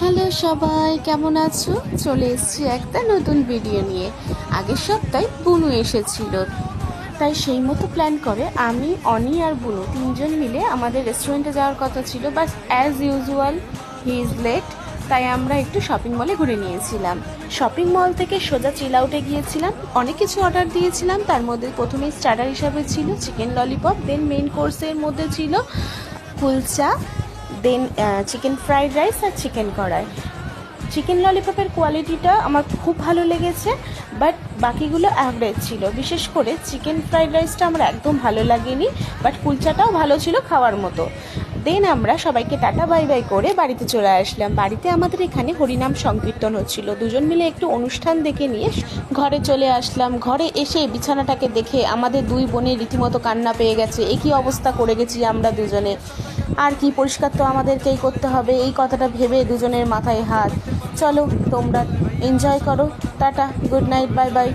Hello সবাই, কেমন আছো? চলে এসেছি একটা নতুন ভিডিও নিয়ে। আগের সপ্তাহে বুনু এসেছিল। তাই সেই মতো প্ল্যান করে আমি, অনি আর বুনু তিনজন মিলে আমাদের রেস্টুরেন্টে যাওয়ার কথা ছিল বাস as usual he is late তাই আমরা একটু শপিং মলে ঘুরে নিয়েছিলাম। শপিং মল থেকে সোজা চিল আউটে গিয়েছিলাম। অনেক কিছু অর্ডার দিয়েছিলাম। তার মধ্যে প্রথমেই স্টার্টার হিসাবে ছিল চিকেন ললিপপ দেন মেইন কোর্সের মধ্যে ছিল kulcha then chicken fried rice আর চিকেন কড়াই। চিকেন ললিপপের কোয়ালিটিটা আমার খুব ভালো লেগেছে বাট বাকিগুলো অ্যাভারেজ ছিল। বিশেষ করে চিকেন ফ্রাইড রাইসটা আমার একদম ভালো লাগেনি বাট কুলচাটাও ভালো ছিল খাওয়ার মতো। দেন আমরা সবাইকে টাটা বাই বাই করে বাড়িতে চলে আসলাম। বাড়িতে আমাদের এখানে হরিনাম সংকীর্তন হচ্ছিল। দুজন মিলে একটু অনুষ্ঠান দেখে নিয়ে ঘরে চলে আসলাম। ঘরে এসে বিছানাটাকে দেখে আমাদের দুই বোনের রীতিমতো কান্না পেয়ে গেছে। একই অবস্থা করে গেছি আমরা দুজনে। আর কি পরিষ্কার তো আমাদেরকেই করতে হবে। এই কথাটা ভেবে দুজনের মাথায় হাত। চলো, তোমরা এনজয় করো। Tata good night bye bye